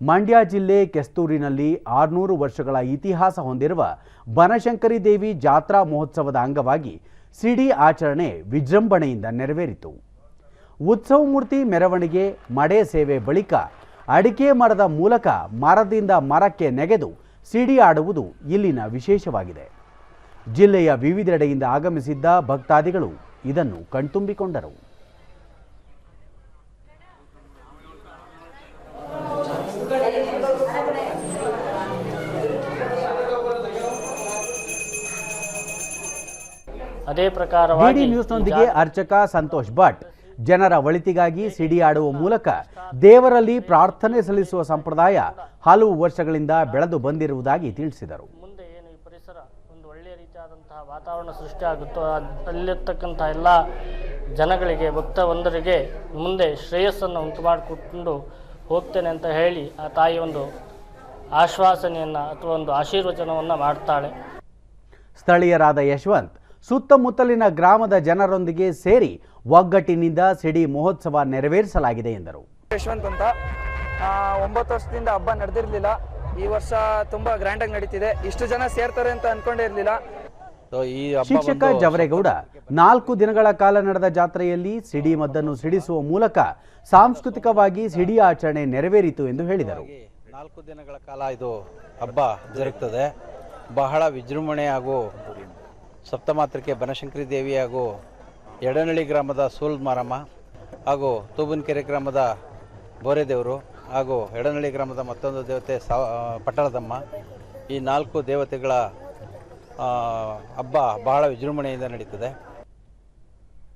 ಮಂಡ್ಯ ಜಿಲ್ಲೆ ಕೆಸ್ತೂರಿನಲ್ಲಿ ಆರುನೂರು ವರ್ಷಗಳ ಇತಿಹಾಸ ಹೊಂದಿರುವ ಬನಶಂಕರಿ ದೇವಿ ಜಾತ್ರಾ ಮಹೋತ್ಸವದ ಅಂಗವಾಗಿ ಸಿಡಿ ಆಚರಣೆ ವಿಜೃಂಭಣೆಯಿಂದ ನೆರವೇರಿತು. ಉತ್ಸವ ಮೂರ್ತಿ ಮೆರವಣಿಗೆ, ಮಡೆ ಸೇವೆ ಬಳಿಕ ಅಡಿಕೆ ಮರದ ಮೂಲಕ ಮರದಿಂದ ಮರಕ್ಕೆ ನೆಗೆದು ಸಿಡಿ ಆಡುವುದು ಇಲ್ಲಿನ ವಿಶೇಷವಾಗಿದೆ. ಜಿಲ್ಲೆಯ ವಿವಿಧೆಡೆಯಿಂದ ಆಗಮಿಸಿದ್ದ ಭಕ್ತಾದಿಗಳು ಇದನ್ನು ಕಣ್ತುಂಬಿಕೊಂಡರು. ಅದೇ ಪ್ರಕಾರವಾಗಿ ನ್ಯೂಸ್ನೊಂದಿಗೆ ಅರ್ಚಕ ಸಂತೋಷ್ ಭಟ್. ಜನರ ಒಳಿತಿಗಾಗಿ ಸಿಡಿ ಆಡುವ ಮೂಲಕ ದೇವರಲ್ಲಿ ಪ್ರಾರ್ಥನೆ ಸಲ್ಲಿಸುವ ಸಂಪ್ರದಾಯ ಹಲವು ವರ್ಷಗಳಿಂದ ಬೆಳೆದು ಬಂದಿರುವುದಾಗಿ ತಿಳಿಸಿದರು. ಮುಂದೆ ಏನು ಈ ಪರಿಸರ? ಒಂದು ಒಳ್ಳೆಯ ರೀತಿಯಾದಂತಹ ವಾತಾವರಣ ಸೃಷ್ಟಿಯಾಗುತ್ತೋ ಅಲ್ಲಿರ್ತಕ್ಕಂಥ ಎಲ್ಲ ಜನಗಳಿಗೆ ಭಕ್ತವೊಂದರಿಗೆ ಮುಂದೆ ಶ್ರೇಯಸ್ಸನ್ನು ಉಂಟು ಮಾಡಿಕೊಂಡು ಹೋಗ್ತೇನೆ ಅಂತ ಹೇಳಿ ಆ ತಾಯಿ ಒಂದು ಆಶ್ವಾಸನೆಯನ್ನು ಅಥವಾ ಒಂದು ಆಶೀರ್ವಚನವನ್ನು ಮಾಡ್ತಾಳೆ. ಸ್ಥಳೀಯರಾದ ಯಶವಂತ್ ಸುತ್ತಮುತ್ತಲಿನ ಗ್ರಾಮದ ಜನರೊಂದಿಗೆ ಸೇರಿ ಒಗ್ಗಟ್ಟಿನಿಂದ ಸಿಡಿ ಮಹೋತ್ಸವ ನೆರವೇರಿಸಲಾಗಿದೆ ಎಂದರು. ಯಶವಂತ್ ಅಂತ. ಆ, ಒಂಬತ್ತು ವರ್ಷದಿಂದ ಹಬ್ಬ ನಡೆದಿರಲಿಲ್ಲ. ಈ ವರ್ಷ ತುಂಬಾ ಗ್ರ್ಯಾಂಡ್ ಆಗಿ ನಡೀತಿದೆ. ಇಷ್ಟು ಜನ ಸೇರ್ತಾರೆ ಅಂತ ಅನ್ಕೊಂಡೇ ಇರಲಿಲ್ಲ. ಶಿಕ್ಷಕ ಜವರೇಗೌಡ ನಾಲ್ಕು ದಿನಗಳ ಕಾಲ ನಡೆದ ಜಾತ್ರೆಯಲ್ಲಿ ಸಿಡಿ ಮದ್ದನ್ನು ಸಿಡಿಸುವ ಮೂಲಕ ಸಾಂಸ್ಕೃತಿಕವಾಗಿ ಸಿಡಿ ಆಚರಣೆ ನೆರವೇರಿತು ಎಂದು ಹೇಳಿದರು. ನಾಲ್ಕು ದಿನಗಳ ಕಾಲ ಇದು ಹಬ್ಬ ಜರುಗ್ತದೆ. ಬಹಳ ವಿಜೃಂಭಣೆ ಹಾಗೂ ಸಪ್ತಮಾತೃಕೆ ಬನಶಂಕರಿ ದೇವಿ ಹಾಗೂ ಎಡನಳ್ಳಿ ಗ್ರಾಮದ ಸೂಲ್ ಮಾರಮ್ಮ ಹಾಗೂ ತೂಬನಕೆರೆ ಗ್ರಾಮದ ಬೋರೆದೇವರು ಹಾಗೂ ಎಡನಳ್ಳಿ ಗ್ರಾಮದ ಮತ್ತೊಂದು ದೇವತೆ ಸಾವ ಪಟ್ಟಣದಮ್ಮ. ಈ ನಾಲ್ಕು ದೇವತೆಗಳ ಹಬ್ಬ ಬಹಳ ವಿಜೃಂಭಣೆಯಿಂದ ನಡೀತದೆ.